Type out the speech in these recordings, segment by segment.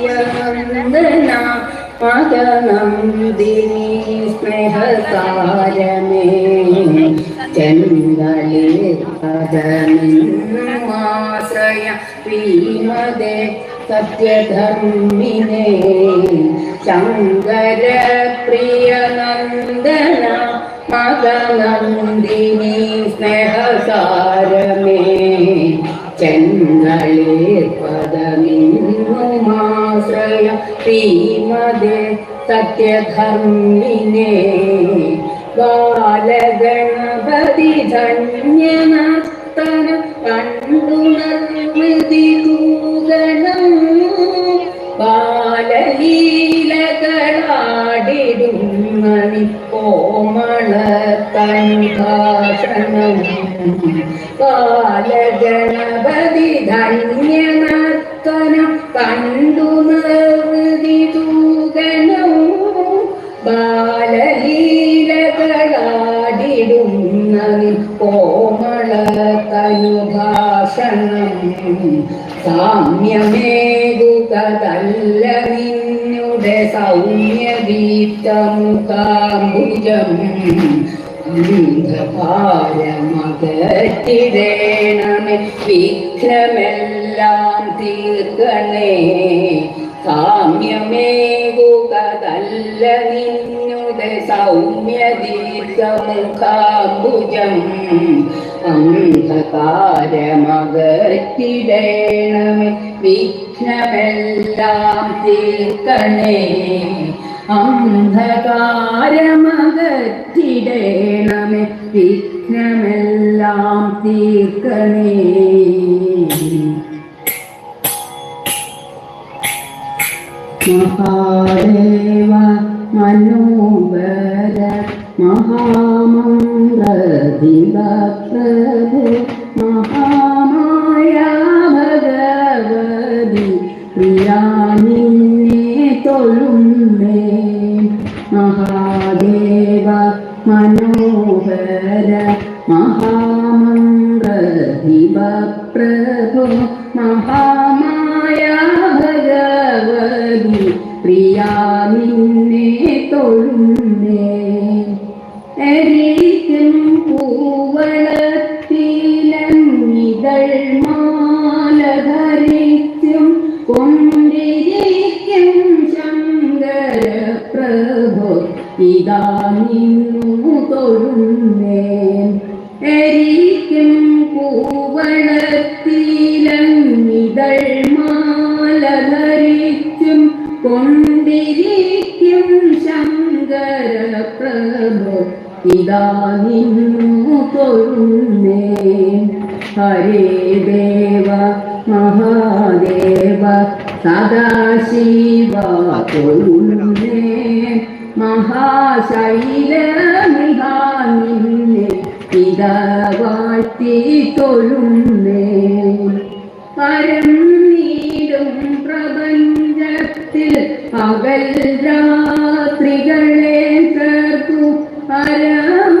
ശങ്കരപ്രിയവന്ദന മകനന്ദിനി സ്നേഹസാരമേ ചെങ്കലേ പദമിന്മാശ്രയ ശ്രീമതേ സത്യധർമ്മിനേ ശങ്കരപ്രിയനന്ദന മകനന്ദിനി സ്നേഹസാരമേ. ചെങ്ങളീർ പദമിന്നുമാശ്രയ ശ്രീമതേ സത്യധർമ്മിനെ. ബാലഗണപതി ധന്യനർത്തന കണ്ടുണർമൃതി തൂകണം ബാലലീലകളാടിടും മണി കോമള കൺഭാഷണം ബാലഗണപതി ധന്യനർത്തനം കണ്ടു നിർവൃതി തൂകണം ബാലലീലകളാടിടും നവി കോമള കനുഭാഷണം സാമ്യമേകുകതല്ല നിന്നുടെ സൗമ്യദീപ്തമുഖാംബുജം അന്ധകാരമകറ്റിടേണമേ വിഘ്നമെല്ലാം തീർക്കണേ. കാമ്യമേകുകതല്ല നിന്നുത സൗമ്യദീർഘമുഖാംബുജം. അന്ധകാരമകറ്റിടേണമേ. വിഘ്നമെല്ലാം തീർക്കണേ. അന്ധകാരമകറ്റിടേണമേ വിഘ്നമെല്ലാം തീർക്കണേ. മഹാദേവ മനോഹര പ്രഭു മഹാമായ ഭഗവതി പ്രിയാ മഹാദേവ മനോഹര മഹാമംഗളദിവ പ്രഭു മഹാമായ ഭഗവതി പ്രിയാ പൂവളത്തിലങ്ങിതൾ മാല ധരിക്കും കൊണ്ടിരിക്കും ശങ്കര പ്രഭു ഇതാ തൊഴുന്നേ ഹരേ ദേവ മഹാദേവ സദാശിവ പൊരുന്നേ. മഹാശൈലമിഹാ നിന്നെ ഇതാ വാഴ്ത്തി തൊഴുന്നേ പരം നീടും പ്രപഞ്ചത്തിൽ പകൽ രാത്രികളെ ചേർത്തു. പരമ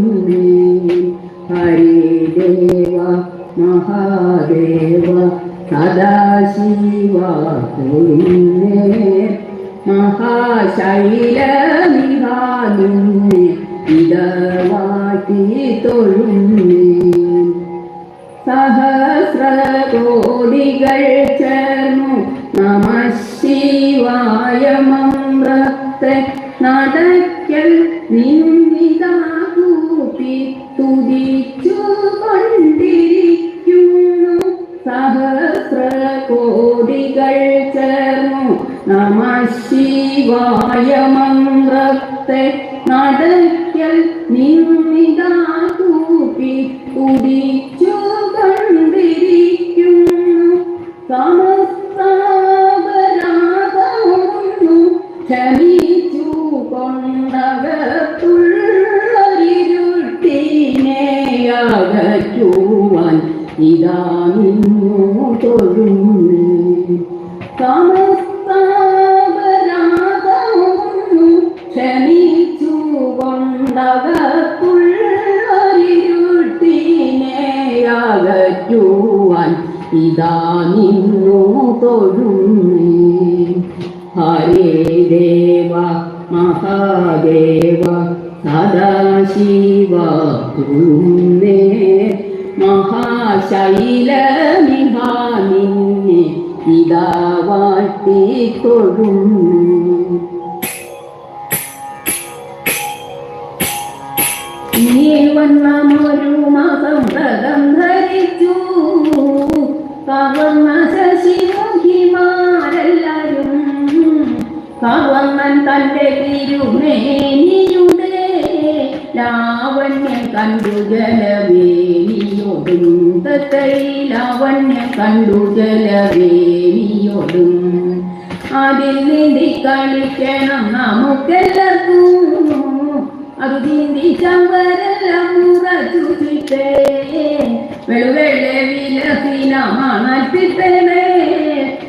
തൊഴുന്നേ മഹാശൈലമിഹാലിന്നെ ഇടവാട്ടി തൊഴുന്നേ. ശിവായ മന്ത്രത്തെ നടക്കൽ നിന്നിതാ കൂപ്പി കണ്ടിരിക്കുന്നു സമസ്താപരാധമൊന്നു ക്ഷമിച്ചു കൊണ്ടകത്തുള്ളൊരിരുട്ടിനെ അകറ്റുവാൻ ഇതാ തുന്നേ മഹാശൈലമിഹാ നിന്നെ ഇതാ മാസം വ്രതം ധരിച്ചു. കവർന്ന ശശിമുഖിമാരെല്ലാരും കവർന്നൻ തന്റെ തിരുമേനിയുടെ ലാവണ്യം കണ്ടു ജലവേനിയോടും തത്തൈ ലാവണ്യം കണ്ടു ജലവേനിയോടും അതിൽ നീന്തി കളിക്കണം നമുക്കെല്ലാവർക്കും. അത് നീന്തി ചമ്പരെല്ലാം മുറച്ചുചിട്ടേ വെളുവെള്ളെ വിലസീനമാണൽപ്പിട്ടേ ലളിതമവസരങ്ങൾ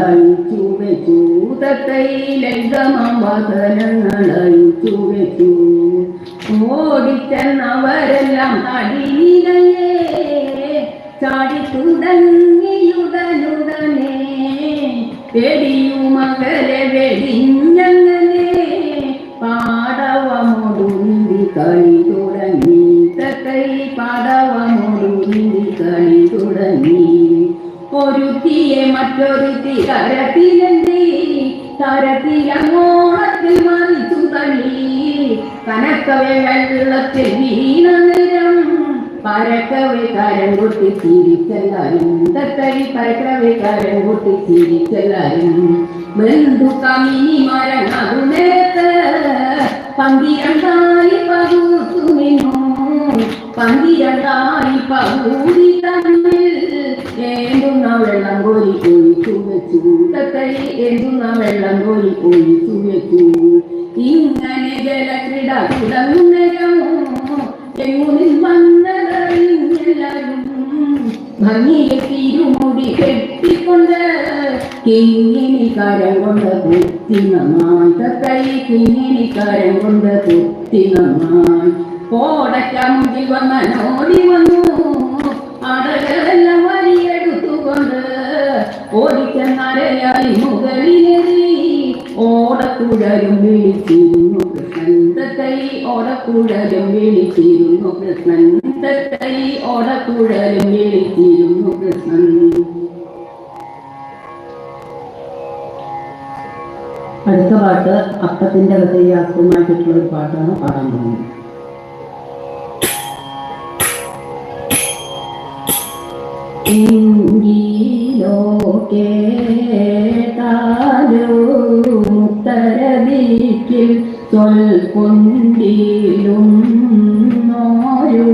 അഴിച്ചു ചുവച്ചു തത്തൈ ലളിതമവതനങ്ങളായി ചുവച്ചു വെച്ചു ഓടിച്ചെന്നവരെല്ലാം തടിയിലയേ ചാടി തുടങ്ങിയുടനുടനെ വെടിയുമകലെ വെടിഞ്ഞങ്ങനെ പാടവമൊടുന്തി കളി തുടങ്ങി ഒരുത്തിയെ മറ്റൊരുത്തി കരത്തിലെന്തി? കരത്തിലങ്ങോളത്തിൽ മറിച്ചു തള്ളി. കനക്കവെ വെള്ളത്തിൽ വീണനിരം പരക്കവെ കരം കൊട്ടി ചിരിച്ചെല്ലാരും. തത്തരി പരക്കവെ കരം കൊട്ടി ചിരിച്ചെല്ലാരും. ബന്ധു കമിനി നേരത്ത് പന്തിരണ്ടായി പകുത്തു നിന്നു പന്തിരണ്ടായി പകുതി തമ്മിൽ കോരി ഒഴിച്ചു വെച്ചു. തത്തരി എഴുതുന്ന വെള്ളം കോരി ഒഴിച്ചു വെച്ചു. ഇങ്ങനെ ജലക്രീഡ തുടങ്ങുന്നരമോ ഭംഗിയെ തിരുമുടി കെട്ടിക്കൊണ്ട് കിങ്ങിനി കരം കൊണ്ട് കുത്തി നന്നായി. തത്തൈ കിങ്ങിനി കരം കൊണ്ട് കുത്തി നന്നായി. കോടയ്ക്ക വന്ന നോടി വന്നു. അടകളെല്ലാം ഓടിച്ചെന്നരയായി മുകളിലേറി ഓടക്കുഴലും വിളിച്ചിരുന്നു കൃഷ്ണൻ ഓടക്കുഴലും വിളിച്ചിരുന്നു കൃഷ്ണൻ ഓടക്കുഴലും വിളിച്ചിരുന്നു കൃഷ്ണൻ. അടുത്ത പാട്ട് അപ്പത്തിന്റെ കഥയെ ആസ്പദമാക്കിയിട്ടുള്ള ഒരു പാട്ടാണ് പാടാൻ പോകുന്നത്. മുക്തരദിക്കിൽ സ്വൽപ്പൊണ്ടിലും നോരു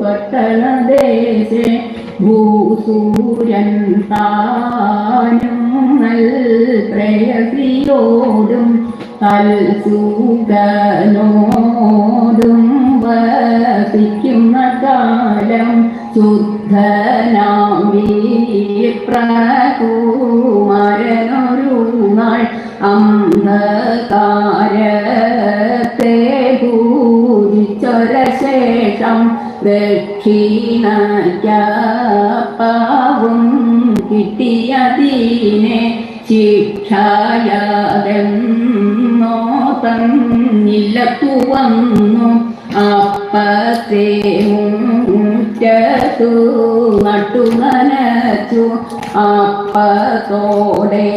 പട്ടണദേശേ. ഭൂസൂരൻ താനും നൽ പ്രയസിയോടും കൽസൂകനോടും വസിക്കുന്ന കാലം ശുദ്ധനാം പ്രകുമാരനൊരു നാൾ അന്ധകാരത്തെ ഭൂരിച്ചൊര ദക്ഷിണയ്ക്കപ്പാവും കിട്ടിയതിനെ ശിക്ഷായാതെന്നോതന്നില്ലത്തു വന്നു അപ്പത്തെ മുറ്റത്തു നട നനച്ചു അപ്പത്തോടെ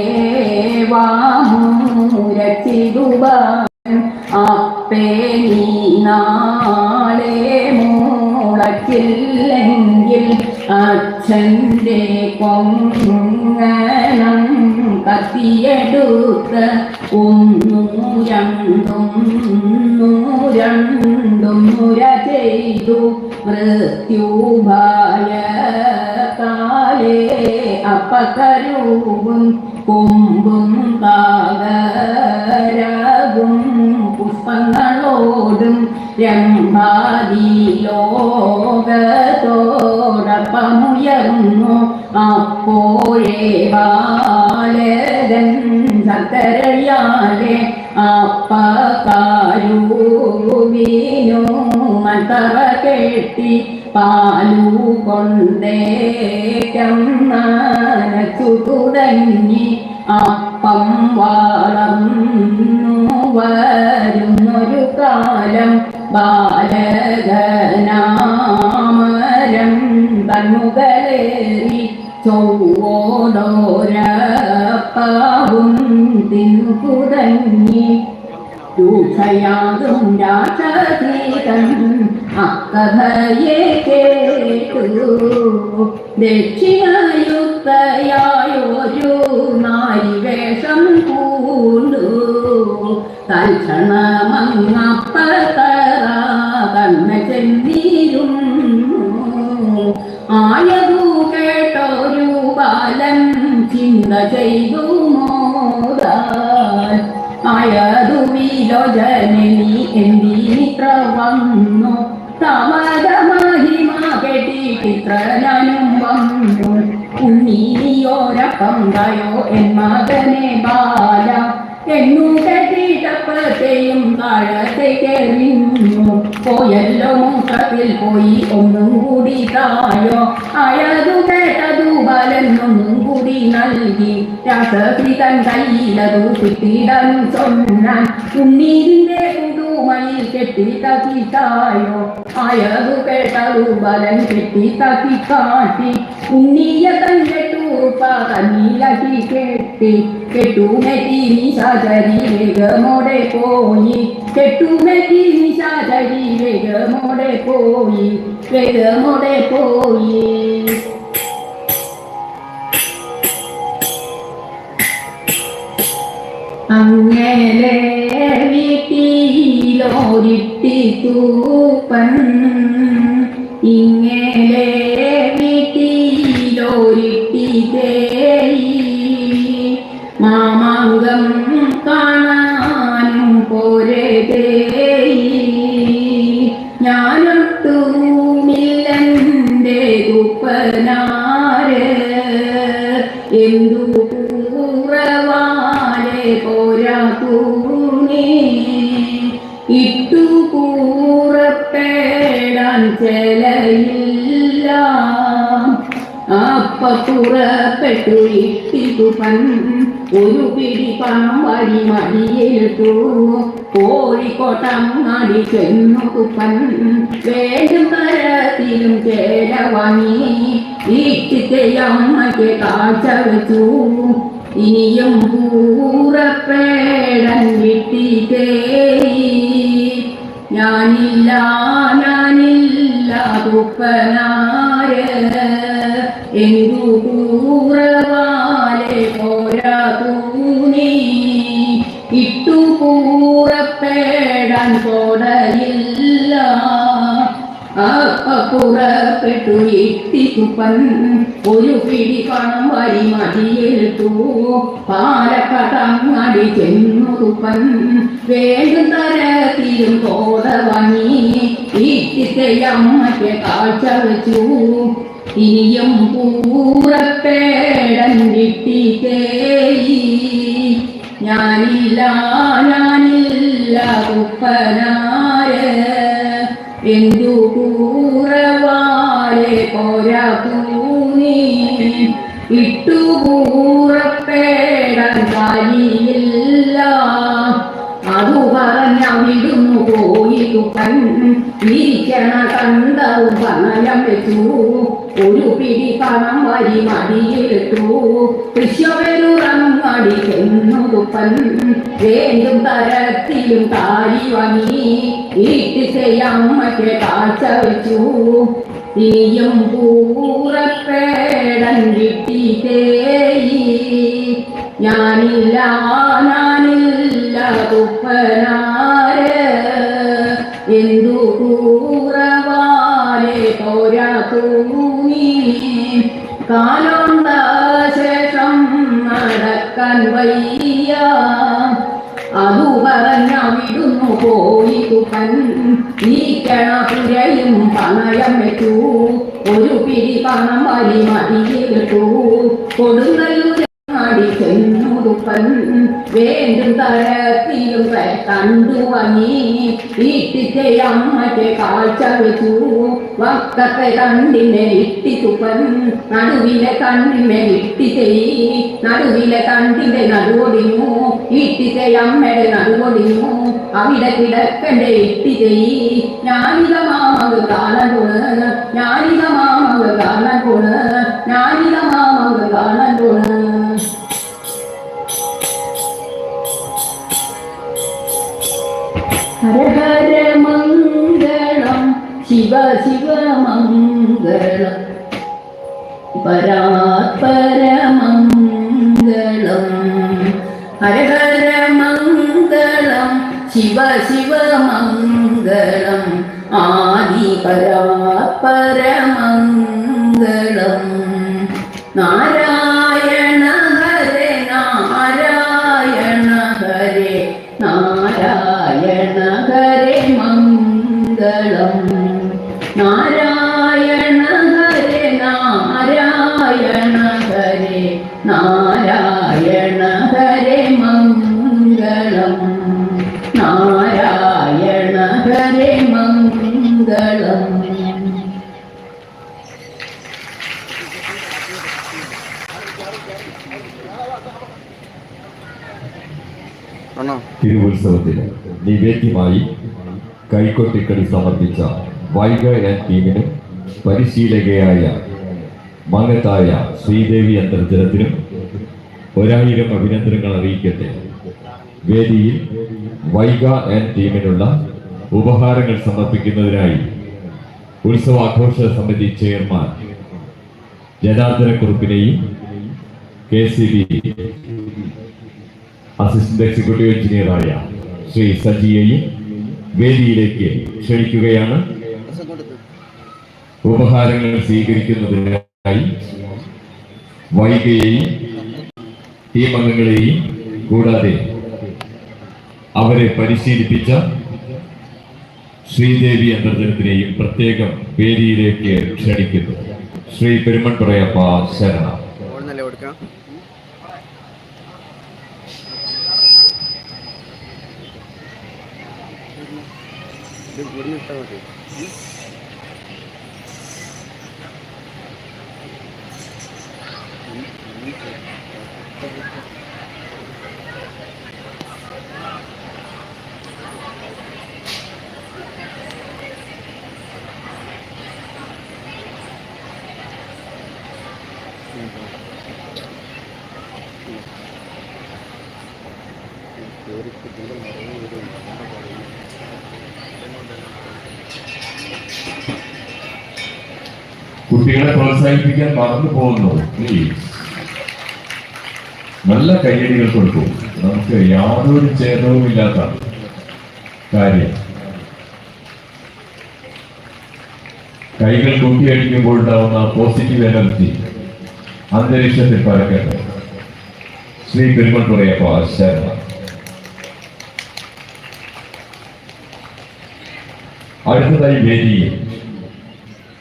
വാമുരച്ചിടുവാൻ. അപ്പേ നീ നാളെ മുളച്ചില്ലെങ്കിൽ അച്ഛന്റെ കൊങ്ങണം കത്തിയെടുത്ത് ഒന്നു രണ്ടും മുര ചെയ്തു മൃത്യുഭായ കാലേ അപ്പകരൂവും കൊമ്പും കാകരവും പുഷ്പങ്ങളോടും രംഭാതി ലോകത്തോടൊപ്പമുയർന്നു. അപ്പോഴേ ബാലരൻ സത്തരയാലെ അപ്പകാരൂവിനു മതവ കേട്ടി പാലു കൊണ്ടേറ്റം നനച്ചു തുടങ്ങി അപ്പം വളർന്നു കാലം ബാലകനാമരം തന്നുകളേറി ചൊവ്വോടോരപ്പാവും തിന്നു രൂക്ഷയാതും രാക്ഷസീതൻ അക്കഥയെ കേട്ടു. ദക്ഷിണയുക്തയായൊരു നാരിവേഷം പൂണ്ടു. തൽക്ഷണമങ്ങപ്പത്തറ കണ്ണ ചെന്നീരും ആയതു കേട്ടൊരു ബാലൻ ചിന്ത ചെയ്തു മോദാൽ ആയതു വിലോചനനി എന്തിനിത്ര വന്നു. തമത മഹിമ കെട്ടിത്രനും വന്നു. ഉണ്ണീയോരപ്പം ഗയോ എൻ മകനെ ബാല. എന്നു താഴത്തെ കേറിഞ്ഞു പോയല്ലോ മൂത്രത്തിൽ പോയി ഒന്നും കൂടി തായോ. അയതു കേട്ടതു ബലനൊന്നും കൂടി നൽകി. രാസകൃതൻ തൻ കയ്യിലതു കിട്ടിടം സൊന്നാൻ ഉണ്ണീരിന്റെ പുതുമയിൽ കെട്ടി തക്കി തായോ. അയതു കേട്ടതു ബലൻ കെട്ടി തക്കി കാട്ടി ഉണ്ണിയ തൻ കെട്ടുറുപ്പ കണ്ണീലാക്കി കെട്ടി. കെട്ടുമെറ്റി നിശാചരി വേഗമോടെ പോയി കെട്ടുമെറ്റി നിശാചരി വേഗമോടെ പോയി വേഗമോടെ പോയി അങ്ങനെ വീട്ടിലോരിട്ടി തൂപ്പൻ ഇങ്ങനെ വീട്ടിലോരിട്ടി പുറപ്പെട്ടു ഇട്ടിതുപൻ ഒരു പിടി പണം മടിയേറ്റു കോഴിക്കോട്ടങ്ങാടി ചെന്നു കുപ്പൻ. വേണ്ടും ചേല വാങ്ങി. ഈറ്റിക്കയമ്മയ്ക്ക് കാഴ്ച വെച്ചു. ഇനിയും പൂറപ്പേടൻ വിട്ടിട്ടേ. ഞാനില്ല ഞാനില്ല തുപ്പനാര് എന്തു കൂറവാലെ പോരാ തൂണി ഇട്ടു കൂറപ്പേടാൻ കോടയില്ല പുറപ്പെട്ടു ഇട്ടിത്തുപ്പൻ ഒരു പിടി പണം വരി മതിയെടുത്തു. പാലക്കടങ്ങടി ചെന്നു തുപ്പൻ വേണ്ടും തരത്തിലും കോട വാങ്ങി ഇട്ടിത്തയമ്മയ്ക്ക് കാഴ്ച വെച്ചു. ഇനിയും പൂറപ്പേടൻ വിട്ടിത്തേയി ഞാനില്ല ഞാനില്ല കുപ്പനായ എന്തു കൂറവാലെ പോരാ തൂണി ഇട്ടു കൂറപ്പേടൻ കാലിയില്ല അതു പറഞ്ഞ വിടുന്നു പോയി തുപ്പൻ ഇരിക്കണ കണ്ടവും പണയം താരി വാങ്ങി വീട്ടിച്ചയമ്മയ്ക്ക് കാഴ്ച വെച്ചു തീയും പൂറപ്പേടൻ കിട്ടി തേയി ഞാനില്ല ഞാനില്ല തുപ്പനാര് പോരാ തൂങ്ങി. കാലുണ്ട ശേഷം നടക്കാൻ വയ്യ. വിടുന്നു പോയി തുകൻ നീക്കണ പുരയും പണയം വെച്ചു. ഒരു പിടി പണം വലി മതിയിട്ടു കൊടുങ്ങല്ലൂർ അമ്മയ്ക്ക് കാഴ്ച വെച്ചു വക്കത്തെ കണ്ണിനെ ഇട്ടി തുപ്പൻ നടുവിലെ കണ്ണിനെ ഇട്ടി ചെയ് നടുവിലെ കണ്ടിന്റെ നടുവൊടിഞ്ഞു ഇട്ടിത്തെ അമ്മയുടെ നടുവൊടിഞ്ഞു അവിടെ കിടക്കന്റെ ഇട്ടി ചെയ് ഞാനിത മാമക കാണാൻ പോണ് ഞാനിത മാമക കാണാൻ പോണ് ഹര ഹര ശിവ ശിവ മംഗളം പരാത്പരമംഗളം. ഹര ഹര മംഗളം ശിവ ശിവ മംഗളം ആദി തിരുവുത്സവത്തിന് നിവേദ്യമായി കൈക്കൊട്ടിക്കളി സമർപ്പിച്ച വൈഗ ആൻഡ് ടീമിനും പരിശീലകയായ മകത്തായ ശ്രീദേവി അന്തർജനത്തിനും ഒരായിരം അഭിനന്ദനങ്ങൾ അറിയിക്കട്ടെ. വേദിയിൽ വൈഗ ആൻഡ് ടീമിനുള്ള ഉപഹാരങ്ങൾ സമർപ്പിക്കുന്നതിനായി ഉത്സവാഘോഷ സമിതി chairman Janardhana കുറുപ്പിനെയും K C B assistant executive എഞ്ചിനീയറായ Shri സജിയെയും വേദിയിലേക്ക് ക്ഷണിക്കുകയാണ്. ഉപഹാരങ്ങൾ സ്വീകരിക്കുന്നതിനായി വൈകയെയും ടീം അംഗങ്ങളെയും കൂടാതെ അവരെ പരിശീലിപ്പിച്ച ശ്രീദേവി അന്തർജനത്തിനെയും പ്രത്യേകം വേദിയിലേക്ക് ക്ഷണിക്കുന്നു. ശ്രീ പെരുമൺപുറയപ്പ ശരണം ഓടുന്നല്ലേ കൊടുക്കാം ഇത് ഇവിടുന്ന് ഇട്ടാൽ മതി കുട്ടികളെ പ്രോത്സാഹിപ്പിക്കാൻ മറന്നു പോകുന്നു. നല്ല കയ്യടികൾ കൊടുക്കും. നമുക്ക് യാതൊരു ഛേദവുമില്ലാത്ത കാര്യം. കൈകൾ കൂട്ടിയടിക്കുമ്പോൾ ഉണ്ടാവുന്ന പോസിറ്റീവ് എനർജി അന്തരീക്ഷത്തിൽ പരക്കട്ടെ ശ്രീ പെരുമൺപുറയപ്പ ശരണം അടുത്തതായി വേദി.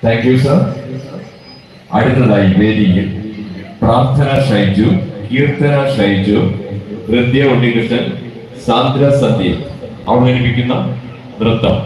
താങ്ക് യു സർ അടുത്തതായി വേദിയിൽ പ്രാർത്ഥന ഷൈജു കീർത്തന ഷൈജു ഹൃദയ ഉണ്ണികൃഷ്ണൻ സാന്ദ്ര സന്ധ്യ അവതരിപ്പിക്കുന്ന നൃത്തം.